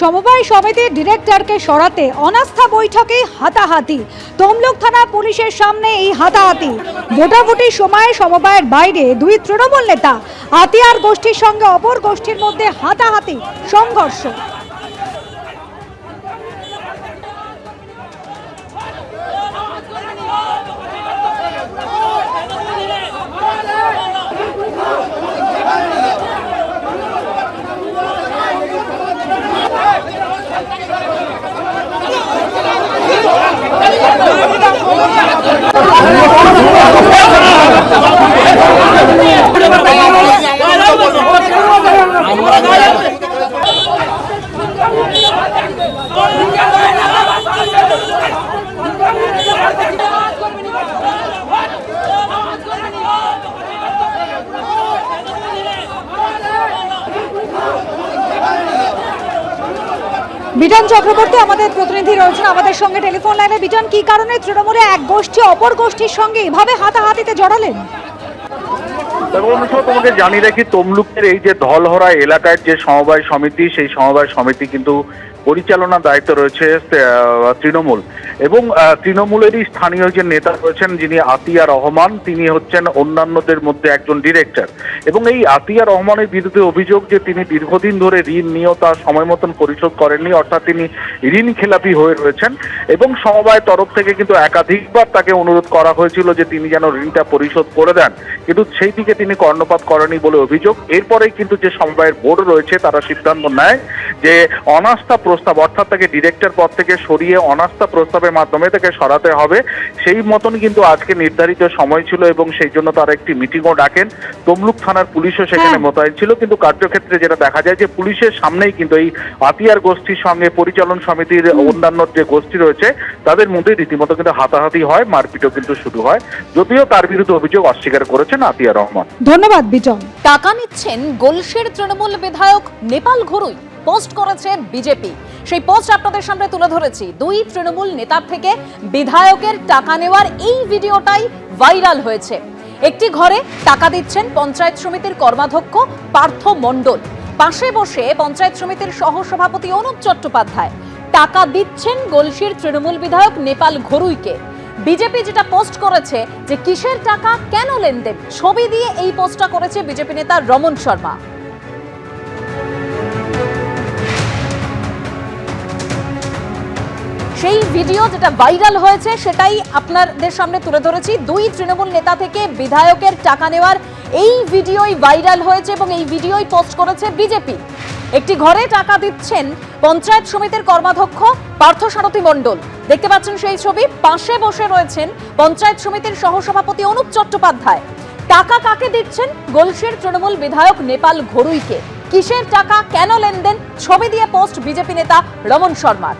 সমবায় সমিতির ডিরেক্টরকে সরাতে অনাস্থা বৈঠকে হাতাহাতি। তমলুক থানা পুলিশের সামনে এই হাতাহাতি। ভোটাভুটির সময় সমবায়ের বাইরে দুই তৃণমূল নেতা আতিয়ার গোষ্ঠীর সঙ্গে অপর গোষ্ঠীর মধ্যে হাতাহাতি সংঘর্ষ। 아, বিজন চক্রবর্তী, আমাদের প্রতিনিধি রয়েছেন আমাদের সঙ্গে টেলিফোন লাইনে। বিজন, কি কারণে তৃণমূলে এক গোষ্ঠী অপর গোষ্ঠীর সঙ্গে এভাবে হাতাহাতিতে জড়ালেন? তোমাকে জানিয়ে রাখি, তমলুকের এই যে ধলহরা এলাকার যে সমবায় সমিতি, সেই সমবায় সমিতি কিন্তু পরিচালনা দায়িত্ব রয়েছে তৃণমূল। এবং তৃণমূলেরই স্থানীয় যে নেতা রয়েছেন যিনি আতিয়া রহমান, তিনি হচ্ছেন অন্যান্যদের মধ্যে একজন ডিরেক্টর এবং এই আতিয়া রহমানের বিরুদ্ধে অভিযোগ যে তিনি দীর্ঘদিন ধরে ঋণ নিয়েও তার সময় মতন পরিশোধ করেননি, অর্থাৎ তিনি ঋণ খেলাপি হয়ে রয়েছেন। এবং সমবায়ের তরফ থেকে কিন্তু একাধিকবার তাকে অনুরোধ করা হয়েছিল যে তিনি যেন ঋণটা পরিশোধ করে দেন। কিন্তু সেই দিকে তিনি কর্ণপাত করেনি বলে অভিযোগ। এরপরেই কিন্তু যে সমবায়ের বোর্ড রয়েছে তারা সিদ্ধান্ত নেয় যে অনাস্থা প্রস্তাব অর্থাৎ তাকে ডিরেক্টর পদ থেকে সরিয়ে অনাস্থা প্রস্তাবের মাধ্যমে তাকে সরাতে হবে। সেই মতন কিন্তু আজকে নির্ধারিত সময় ছিল এবং সেই জন্য তারা একটি মিটিংও ডাকেন। তমলুক থানার পুলিশও সেখানে হ্যাঁ। মোতায়েন ছিল। কিন্তু কার্যক্ষেত্রে যেটা দেখা যায় যে পুলিশের সামনেই কিন্তু এই আতিয়ার গোষ্ঠীর সঙ্গে পরিচালন সমিতির অন্যান্য যে গোষ্ঠী রয়েছে তাদের মধ্যে রীতিমতো কিন্তু হাতাহাতি হয় মারপিটও কিন্তু শুরু হয়। যদিও তার বিরুদ্ধে অভিযোগ অস্বীকার করেছেন আতিয়া রহমান। ধন্যবাদ, বিজন। টাকা নিচ্ছেন গোলসের তৃণমূল বিধায়ক নেপাল ঘরুই। পোস্ট করেছে বিজেপি। সেই পোস্ট আপনাদের সামনে তুলে ধরেছি। দুই তৃণমূল নেতার থেকে বিধায়কের টাকা নেওয়ার এই ভিডিওটাই ভাইরাল হয়েছে। একটি ঘরে টাকা দিচ্ছেন পঞ্চায়েত সমিতির কর্মাধ্যক্ষ পার্থ মণ্ডল। পাশে বসে পঞ্চায়েত সমিতির সহসভাপতি অনুপ চট্টোপাধ্যায়। টাকা দিচ্ছেন গলসির তৃণমূল বিধায়ক নেপাল ঘরুইকে। বিজেপি যেটা পোস্ট করেছে যে কিসের টাকা কেন লেনদেন, ছবি দিয়ে এই পোস্টটা করেছে বিজেপি নেতা রমন শর্মা। সেই ভিডিও যেটা ভাইরাল হয়েছে সেটাই আপনাদের সামনে তুলে ধরেছি। দুই তৃণমূল নেতা থেকে বিধায়কের টাকা নেওয়ার এই ভিডিওই ভাইরাল হয়েছে এবং এই ভিডিওই পোস্ট করেছে বিজেপি। একটি ঘরে টাকা দিচ্ছেন পঞ্চায়েত সমিতির কর্মাধ্যক্ষ পার্থসারথী মণ্ডল। দেখতে পাচ্ছেন সেই ছবি। পাশে বসে রয়েছেন পঞ্চায়েত সমিতির সহসভাপতি অনুপ চট্টোপাধ্যায়। টাকা কাকে দিচ্ছেন? গোলসের তৃণমূল বিধায়ক নেপাল ঘরুইকে। কিসের টাকা? কেন লেনদেন? ছবি দিয়ে পোস্ট বিজেপি নেতা রমন শর্মার।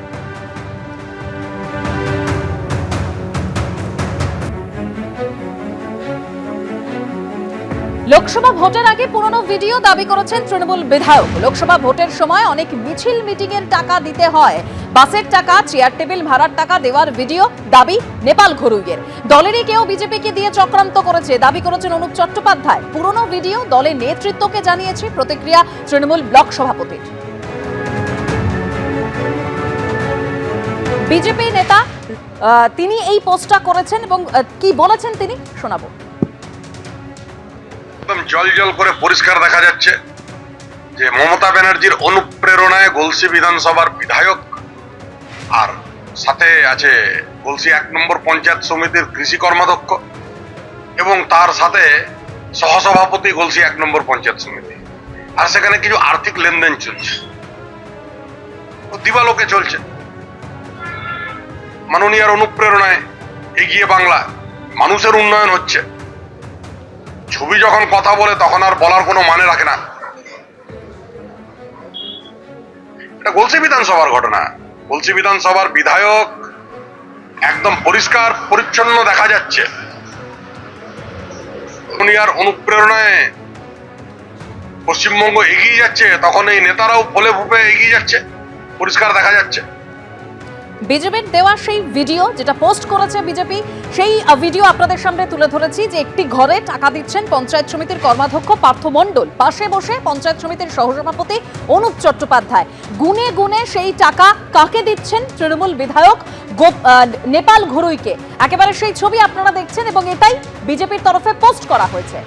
লোকসভা ভোটের আগে পুরনো ভিডিও দাবি করেছেন তৃণমূল বিধায়ক। লোকসভা ভোটের সময় অনেক মিছিল মিটিং এর টাকা দিতে হয়। বাসের টাকা, চেয়ার টেবিল, ভাড়ার টাকা দেওয়ার ভিডিও দাবি নেপাল ঘরুইয়ের। দলেরই কেউ বিজেপিকে দিয়ে চক্রান্ত করেছে, দাবি করেছেন অনুপ চট্টোপাধ্যায়। পুরনো ভিডিও দলের নেতৃত্বকে জানিয়েছে প্রতিক্রিয়া তৃণমূল ব্লক সভাপতির। বিজেপি নেতা তিনি এই পোস্টটা করেছেন এবং কি বলেছেন তিনি? শোনাবো। একদম জল জল করে পরিষ্কার দেখা যাচ্ছে যে মমতা ব্যানার্জির অনুপ্রেরণায় গলসি বিধানসভার বিধায়ক আর সাথে আছে গলসি এক নম্বর পঞ্চায়েত সমিতির কৃষি কর্মাধ্যক্ষ এবং তার সাথে সহসভাপতি গলসি এক নম্বর পঞ্চায়েত সমিতি। আর সেখানে কিছু আর্থিক লেনদেন চলছে। দিবালোকে চলছে। মাননীয়ার অনুপ্রেরণায় এগিয়ে বাংলা মানুষের উন্নয়ন হচ্ছে। ছবি যখন কথা বলে তখন আর বলার কোনো মানে রাখে না। এটা গলসি বিধানসভার ঘটনা। গলসি বিধানসভার বিধায়ক একদম পরিষ্কার, পরিচ্ছন্ন দেখা যাচ্ছে। উনি আর অনুপ্রেরণায় পশ্চিমবঙ্গ এগিয়ে যাচ্ছে, তখন এই নেতারাও ফলে ফুপে এগিয়ে যাচ্ছে, পরিষ্কার দেখা যাচ্ছে। বিজেপির দেওয়া সেই ভিডিও যেটা পোস্ট করেছে বিজেপি, সেই ভিডিও আপনাদের সামনে তুলে ধরেছি যে একটি ঘরে টাকা দিচ্ছেন পঞ্চায়েত সমিতির কর্মাধ্যক্ষ পার্থ মণ্ডল। পাশে বসে পঞ্চায়েত সমিতির সহসভাপতি অনুপ চট্টোপাধ্যায়। গুনে গুনে সেই টাকা কাকে দিচ্ছেন তৃণমূল বিধায়ক নেপাল ঘুরুইকে। একেবারে সেই ছবি আপনারা দেখছেন এবং এটাই বিজেপির তরফে পোস্ট করা হয়েছে।